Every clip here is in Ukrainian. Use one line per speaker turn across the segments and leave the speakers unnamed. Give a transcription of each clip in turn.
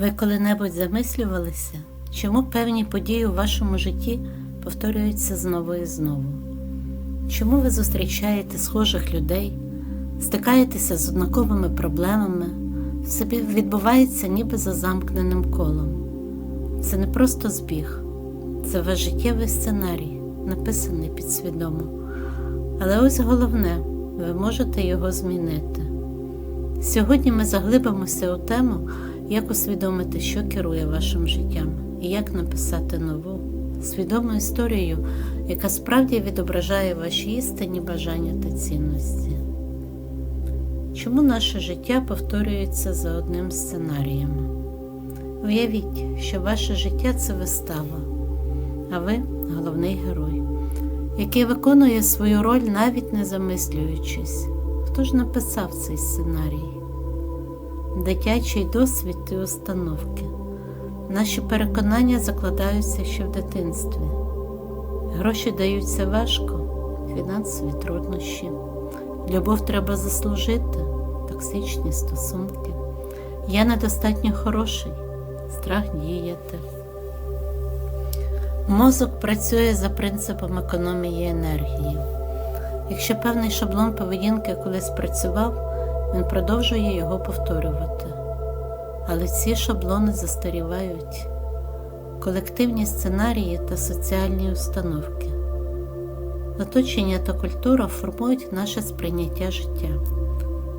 Ви коли-небудь замислювалися, чому певні події у вашому житті повторюються знову і знову? Чому ви зустрічаєте схожих людей, стикаєтеся з однаковими проблемами, все відбувається ніби за замкненим колом? Це не просто збіг, це ваш життєвий сценарій, написаний підсвідомо. Але ось головне, ви можете його змінити. Сьогодні ми заглибимося у тему, як усвідомити, що керує вашим життям, і як написати нову, свідому історію, яка справді відображає ваші істинні бажання та цінності. Чому наше життя повторюється за одним сценарієм? Уявіть, що ваше життя це вистава, а ви головний герой, який виконує свою роль навіть не замислюючись. Хто ж написав цей сценарій? Дитячий досвід і установки. Наші переконання закладаються ще в дитинстві. Гроші даються важко, фінансові труднощі. Любов треба заслужити, токсичні стосунки. Я недостатньо хороший, страх діяти. Мозок працює за принципом економії енергії. Якщо певний шаблон поведінки колись працював, він продовжує його повторювати. Але ці шаблони застарівають, колективні сценарії та соціальні установки. Оточення та культура формують наше сприйняття життя.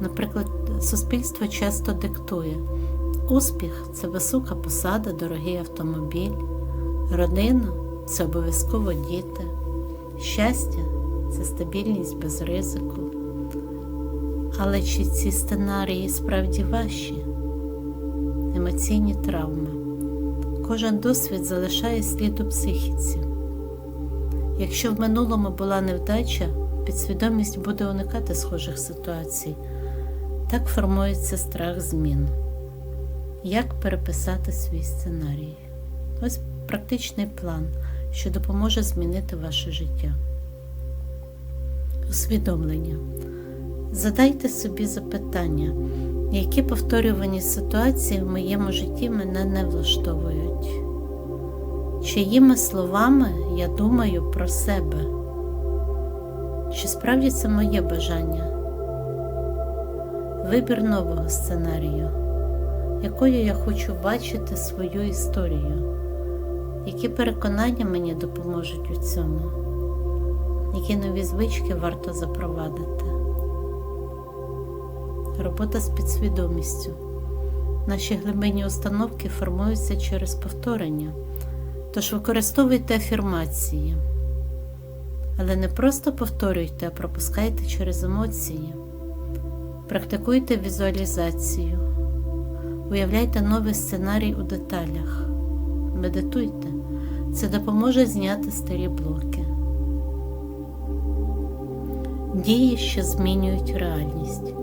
Наприклад, суспільство часто диктує: успіх це висока посада, дорогий автомобіль, родина це обов'язково діти, щастя це стабільність без ризику. Але чи ці сценарії справді ваші? Емоційні травми. Кожен досвід залишає слід у психіці. Якщо в минулому була невдача, підсвідомість буде уникати схожих ситуацій. Так формується страх змін. Як переписати свій сценарій? Ось практичний план, що допоможе змінити ваше життя. Усвідомлення. Задайте собі запитання, які повторювані ситуації в моєму житті мене не влаштовують. Чиїми словами я думаю про себе? Чи справді це моє бажання? Вибір нового сценарію, якою я хочу бачити свою історію, які переконання мені допоможуть у цьому, які нові звички варто запровадити. Робота з підсвідомістю. Наші глибинні установки формуються через повторення. Тож використовуйте афірмації. Але не просто повторюйте, а пропускайте через емоції. Практикуйте візуалізацію. Уявляйте новий сценарій у деталях. Медитуйте. Це допоможе зняти старі блоки. Дії, що змінюють реальність.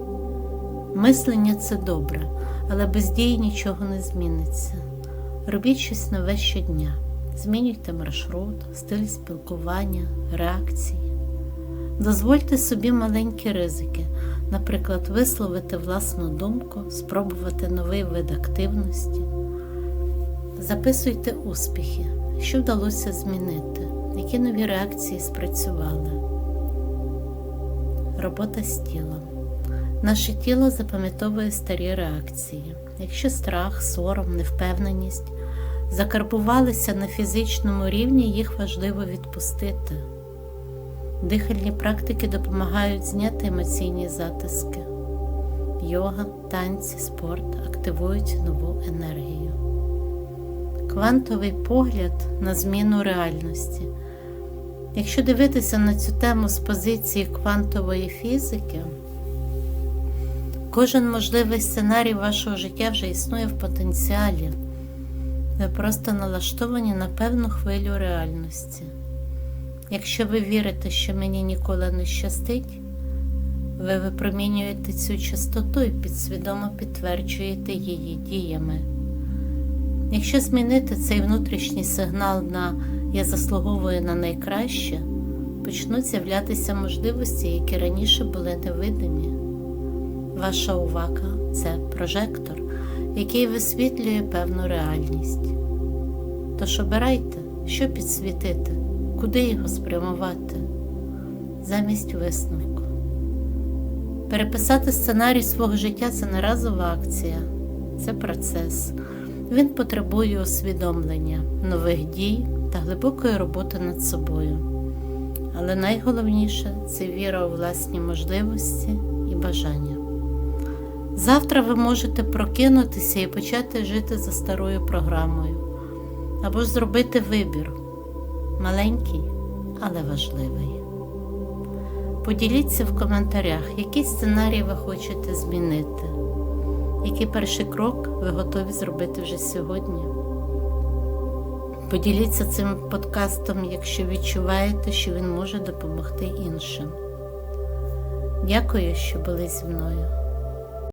Мислення це добре, але без дії нічого не зміниться. Робіть щось нове щодня. Змінюйте маршрут, стиль спілкування, реакції. Дозвольте собі маленькі ризики, наприклад, висловити власну думку, спробувати новий вид активності. Записуйте успіхи, що вдалося змінити, які нові реакції спрацювали. Робота з тілом. Наше тіло запам'ятовує старі реакції. Якщо страх, сором, невпевненість закарбувалися на фізичному рівні, їх важливо відпустити. Дихальні практики допомагають зняти емоційні затиски. Йога, танці, спорт активують нову енергію. Квантовий погляд на зміну реальності. Якщо дивитися на цю тему з позиції квантової фізики, кожен можливий сценарій вашого життя вже існує в потенціалі. Ви просто налаштовані на певну хвилю реальності. Якщо ви вірите, що мені ніколи не щастить, ви випромінюєте цю частоту і підсвідомо підтверджуєте її діями. Якщо змінити цей внутрішній сигнал на я заслуговую на найкраще, почнуть з'являтися можливості, які раніше були невидимі. Ваша увага це прожектор який висвітлює певну реальність. Тож обирайте, що підсвітити, куди його спрямувати, замість висновку. Переписати сценарій свого життя це не разова акція, це процес. Він потребує усвідомлення, нових дій та глибокої роботи над собою. Але найголовніше це віра у власні можливості і бажання. Завтра ви можете прокинутися і почати жити за старою програмою, або ж зробити вибір маленький, але важливий. Поділіться в коментарях, який сценарій ви хочете змінити, який перший крок ви готові зробити вже сьогодні. Поділіться цим подкастом, якщо відчуваєте, що він може допомогти іншим. Дякую, що були зі мною.